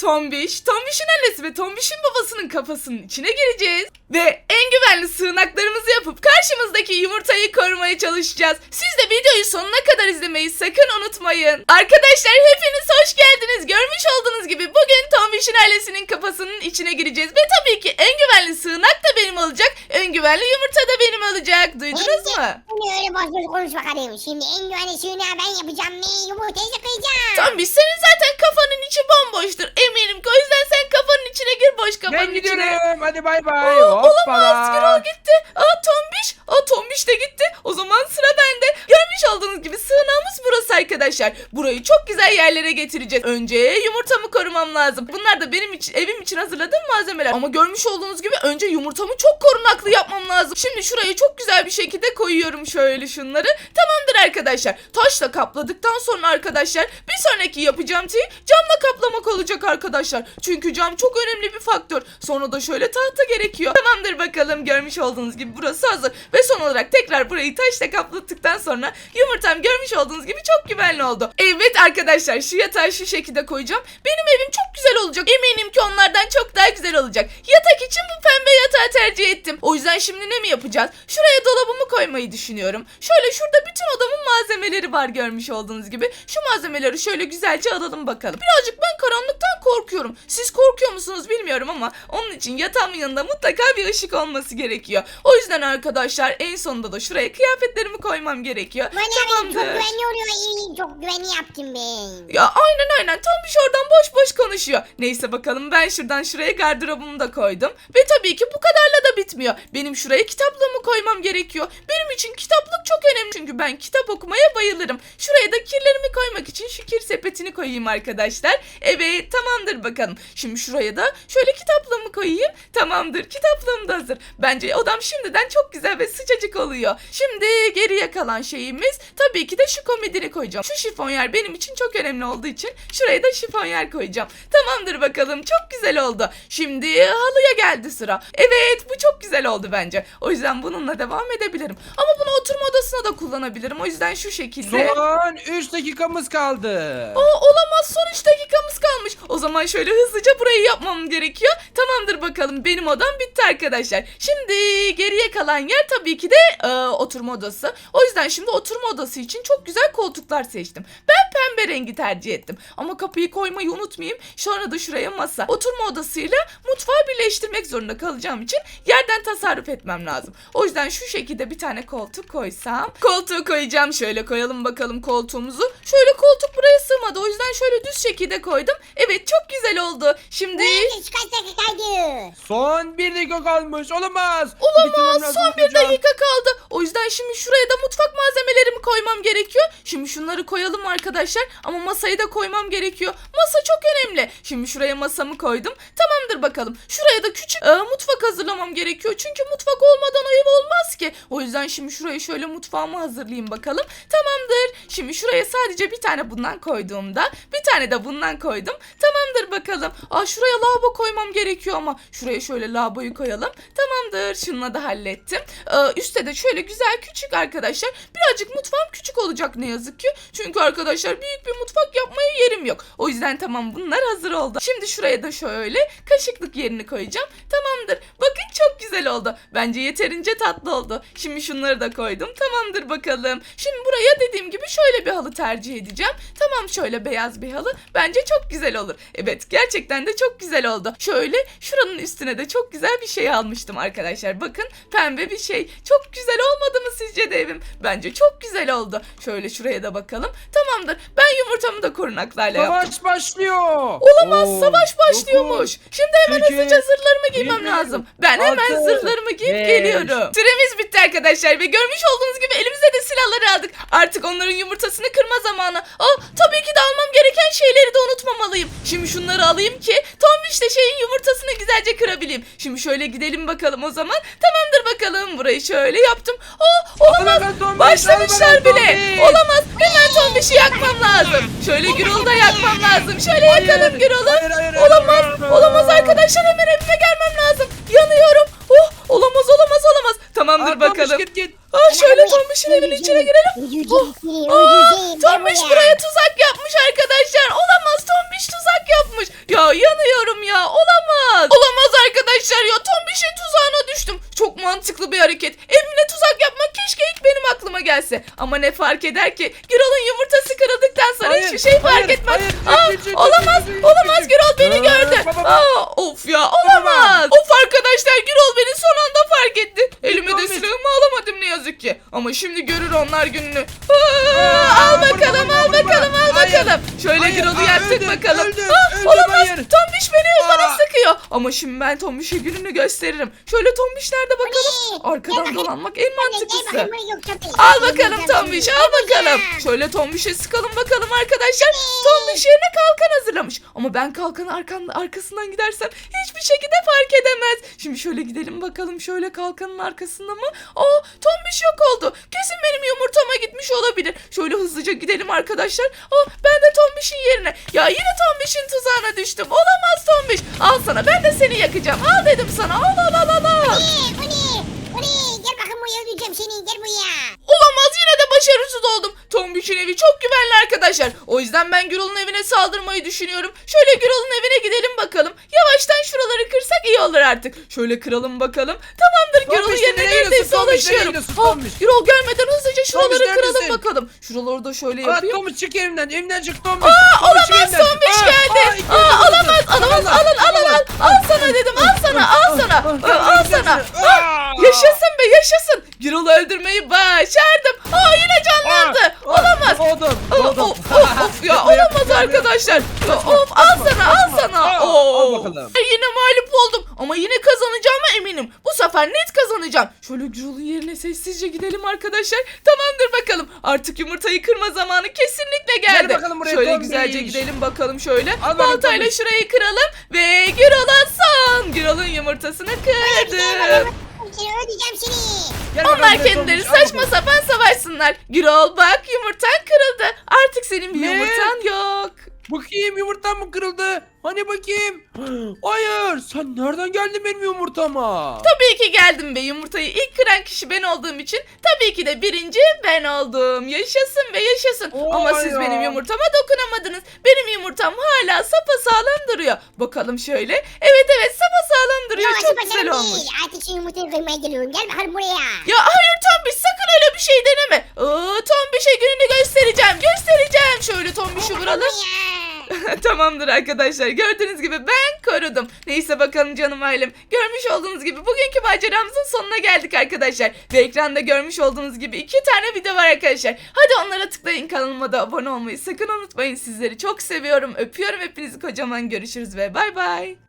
Tombiş, Tombiş'in annesi ve Tombiş'in babasının kafasının içine gireceğiz. Ve en güvenli sığınaklarımızı yapıp karşımızdaki yumurtayı korumaya çalışacağız. Siz de videoyu sonuna kadar izlemeyi sakın unutmayın. Arkadaşlar hepiniz hoş geldiniz. Görmüş olduğunuz gibi bugün Tombiş'in ailesinin kafasının içine gireceğiz. Ve tabii ki en güvenli sığınak da benim olacak. En güvenli yumurta da benim olacak. Duydunuz mu? Bunu öyle boş boş konuşma kardeşim. Şimdi en güvenli suyunu ben yapacağım ve yumurtayı sıkacağım. Tombiş senin zaten kafanın içi bomboştur. Eminim ki o yüzden sen kafanın içine gir Ben içine. gidiyorum. Hadi bay bay. Aa, olamaz. Gürol gitti. Aa Tombiş. Aa Tombiş de gitti. O zaman sıra bende. Görmüş olduğunuz gibi sığınağımız burası arkadaşlar. Burayı çok güzel yerlere getireceğiz. Önce yumurtamı korumam lazım. Bunlar da benim için evim için hazırladığım malzemeler. Ama görmüş olduğunuz gibi önce yumurtamı çok korunaklı yapmam lazım. Şimdi şurayı çok güzel bir şekilde koyuyorum şöyle şunları. Tamamdır arkadaşlar. Taşla kapladıktan sonra arkadaşlar bir sonraki yapacağım şey camla kaplamak olacak arkadaşlar. Çünkü cam çok önemli bir faktör. Sonra da şöyle tahta gerekiyor. Tamamdır bakalım görmüş olduğunuz gibi burası hazır. Ve son olarak tekrar burayı taşla kapladıktan sonra yumurtam görmüş olduğunuz gibi çok güvenli oldu. Evet arkadaşlar şu yatağı şu şekilde koyacağım. Benim evim çok olacak. Eminim ki onlardan çok daha güzel olacak. Yatak için bu pembe yatağı tercih ettim. O yüzden şimdi ne mi yapacağız? Şuraya dolabımı koymayı düşünüyorum. Şöyle şurada bütün odamın malzemeleri var görmüş olduğunuz gibi. Şu malzemeleri şöyle güzelce alalım bakalım. Birazcık ben karanlıktan korkuyorum. Siz korkuyor musunuz bilmiyorum ama onun için yatağımın yanında mutlaka bir ışık olması gerekiyor. O yüzden arkadaşlar en sonunda da şuraya kıyafetlerimi koymam gerekiyor. Bana abi çok güvenli oluyor. İyi, çok güvenli yaptım ben. Ya aynen aynen tam bir şey oradan boş boş konuşuyor. Neyse bakalım ben şuradan şuraya gardırobumu da koydum. Ve tabii ki bu kadarla da bitmiyor. Benim şuraya kitaplığımı koymam gerekiyor. Benim için kitaplık çok önemli çünkü ben kitap okumaya bayılırım. Şuraya da kirlerimi koymak için şu kir sepetini koyayım arkadaşlar. Evet tamamdır bakalım. Şimdi şuraya da şöyle kitaplığımı koyayım. Tamamdır kitaplığım da hazır. Bence odam şimdiden çok güzel ve sıcacık oluyor. Şimdi geriye kalan şeyimiz tabii ki de şu komodini koyacağım. Şu şifonyer benim için çok önemli olduğu için şuraya da şifonyer koyacağım. Tamamdır bakalım çok güzel oldu. Şimdi halıya geldi sıra. Evet bu çok güzel oldu bence. O yüzden bununla devam edebilirim. Ama bunu oturma odasına da kullanabilirim. O yüzden şu şekilde. Son 3 dakikamız kaldı. Aa, olamaz son 3 dakikamız kalmış. O zaman şöyle hızlıca burayı yapmam gerekiyor. Tamamdır bakalım benim odam bitti arkadaşlar. Şimdi geriye kalan yer tabii ki de e, oturma odası. O yüzden şimdi oturma odası için çok güzel koltuklar seçtim. Ben pembe rengi tercih ettim. Ama kapıyı koymayı unutmayayım. Sonra da şuraya masa. Oturma odasıyla mutfağı birleştirmek zorunda kalacağım için yerden tasarruf etmem lazım. O yüzden şu şekilde bir tane koltuk koysam. Koltuğu koyacağım. Şöyle koyalım bakalım koltuğumuzu. Şöyle koltuk buraya sığmadı. O yüzden şöyle düz şekilde koydum. Evet çok güzel oldu. Şimdi... Neyse kaç dakikaydı? Son 1 dakika kalmış. Olamaz. Olamaz son bir dakika kaldı. O yüzden şimdi şuraya da mutfak malzemelerimi koymam gerekiyor. Şimdi şunları koyalım arkadaşlar. Ama masayı da koymam gerekiyor. Masa çok önemli. Şimdi şuraya masamı koydum. Tamamdır bakalım. Şuraya da küçük e, mutfak hazırlamam gerekiyor. Çünkü mutfak olmadan o ev olmaz ki. O yüzden şimdi şuraya şöyle mutfağımı hazırlayayım bakalım. Tamamdır. Şimdi şuraya sadece bir tane bundan koyduğumda bir tane de bundan koydum. Tamamdır bakalım. Aa şuraya lavabo koymam gerekiyor ama şuraya şöyle lavaboyu koyalım. Tamamdır. Şununla da hallettim. Ee, üstte de şöyle güzel küçük arkadaşlar. Birazcık mutfağım küçük olacak ne yazık ki. Çünkü arkadaşlar büyük bir mutfak yapmaya yerim yok. O yüzden tamam bunlar hazır oldu. Şimdi şuraya da şöyle kaşıklık yerini koyacağım. Tamamdır. Bakın çok güzel oldu. Bence yeterince tatlı oldu. Şimdi şunları da koydum. Tamamdır bakalım. Şimdi buraya dediğim gibi şöyle bir halı tercih edeceğim. Tamam şöyle beyaz bir halı. Bence çok güzel olur. Evet gerçekten de çok güzel oldu. Şöyle şuranın üstüne de çok güzel bir şey almıştım arkadaşlar. Bakın pembe bir şey. Çok güzel olmadı mı sizce de evim? Bence çok güzel oldu. Şöyle şuraya da bakalım. Tamamdır. Ben yumurtamı da korunaklarla yaptım. Savaş başlıyor. Olamaz Oo, savaş başlıyormuş. dokuz, Şimdi hemen sekiz, hızlıca zırhlarımı giymem yedi, lazım. Ben hemen altı, zırhlarımı giyip beş. geliyorum. Süremiz bitti arkadaşlar ve görmüş olduğunuz gibi elimize de silahları aldık. Artık onların yumurtasını kırma zamanı. Aa, tabii ki de almam gereken şeyleri de unutmamalıyım. Şimdi şunları alayım ki Tombiş de şeyin yumurtasını güzelce kırabileyim. Şimdi şöyle gidelim bakalım o zaman. Tamamdır bakalım burayı şöyle yaptım. Aa, olamaz. Başlamışlar bile. Olamaz. Hemen Tombiş'i yakmam lazım. Şöyle Gürol'u da yakmam lazım. Şöyle yakalım Gürol'u. Olamaz inanamıyorum ya. Olamaz. Olamaz arkadaşlar ya. Tam bir şey tuzağına düştüm. Çok mantıklı bir hareket. Evime tuzak yapmak keşke ilk benim aklıma gelse. Ama ne fark eder ki? Gürol'un yumurtası kırıldıktan sonra hayır, hiçbir şey hayır, fark etmez. Hayır, Aa, hayır, olamaz. Hayır, olamaz Gürol beni gördü. Aa, of ya olamaz. Of arkadaşlar Gürol beni son anda fark etti. Elime de silahımı alamadım ne yazık ki. Ama şimdi görür onlar gününü. Aa, al bakalım al bakalım al bakalım. Şöyle Gürol'u yaptık bakalım. Ama şimdi ben Tombiş'e gününü gösteririm. Şöyle Tombiş nerede bakalım. Arkadan dolanmak en mantıklısı. Al bakalım Tombiş al bakalım. Şöyle Tombiş'e sıkalım bakalım arkadaşlar. Tombiş yerine kalkan hazırlamış. Ama ben kalkanın arkan, arkasından gidersem hiçbir şekilde fark edemez. Şimdi şöyle gidelim bakalım şöyle kalkanın arkasında mı? Aa Tombiş yok oldu. Kesin benim yumurtama gitmiş olabilir. Şöyle hızlıca gidelim arkadaşlar. Aa ben de Tombiş'in yerine. Ya yine Tombiş'in tuzağına düştüm. Olamaz Tombiş. Sana ben de seni yakacağım. Al dedim sana. Al al al al al. Bu ne? Bu ne? Bu ne? Gel bakayım buraya öldüreceğim seni. Gel buraya. Olamaz yine de başarısız oldum. Tombiş'in evi çok güvenli arkadaşlar. O yüzden ben Gürol'un evine saldırmayı düşünüyorum. Şöyle Gürol'un evine gidelim bakalım. Yavaştan şuraları kırsak iyi olur artık. Şöyle kıralım bakalım. Tamamdır Tombiş, Gürol'un yerine nereye neredeyse gidiyorsun? Tombiş, nereye ulaşıyorum. gidiyorsun? Ha, Tombiş. Gürol gelmeden hızlıca şuraları Tombiş, kıralım neredesin? bakalım. Şuraları da şöyle Aa, yapayım. Tombiş çık evimden. Evimden çık Tombiş. Aa, olamaz. Tombiş Aa, geldi. aa, alamaz Allah, alın alın sana. Aa. Yaşasın be yaşasın. Gürol'u öldürmeyi başardım. Aa yine canlandı. Aa, Olamaz. Oldum. Of of of, ya olamaz arkadaşlar. Of al sana al sana. Al bakalım. Yine mağlup oldum ama yine kazanacağıma eminim. Bu sefer net kazanacağım. Şöyle Gürol'un yerine sessizce gidelim arkadaşlar. Tamamdır bakalım. Artık yumurtayı kırma zamanı kesinlikle geldi. bakalım buraya şöyle güzelce gidelim bakalım şöyle. Baltayla şurayı kıralım ve Gürol'a son. Gürol'un yumurtasını Gel Kendileri saçma sapan savaşsınlar. Gürol bak yumurtan kırıldı. Artık senin bir Ne? yumurtan yok. Bakayım yumurtam mı kırıldı? Hani bakayım? Hayır sen nereden geldin benim yumurtama? Tabii ki geldim be yumurtayı ilk kıran kişi ben olduğum için tabii ki de birinci ben oldum. Yaşasın ve yaşasın. Oo Ama siz ya. benim yumurtama dokunamadınız. Benim yumurtam hala sapasağlam duruyor. Bakalım şöyle. Evet evet sapasağlam duruyor. Yok, Çok güzel olmuş. değil. Artık şu yumurtayı kırmaya geliyorum. Gel bakalım buraya. Ya hayır Tombiş sakın öyle bir şey deneme. Aa, Tombiş'e gününü göstereceğim. Göstereceğim. Şöyle Tombiş'i vuralım. Tamamdır arkadaşlar. Gördüğünüz gibi ben korudum. Neyse bakalım canım ailem. Görmüş olduğunuz gibi bugünkü maceramızın sonuna geldik arkadaşlar. Ve ekranda görmüş olduğunuz gibi iki tane video var arkadaşlar. Hadi onlara tıklayın kanalıma da abone olmayı sakın unutmayın. Sizleri çok seviyorum. Öpüyorum hepinizi kocaman. Görüşürüz ve bay bay.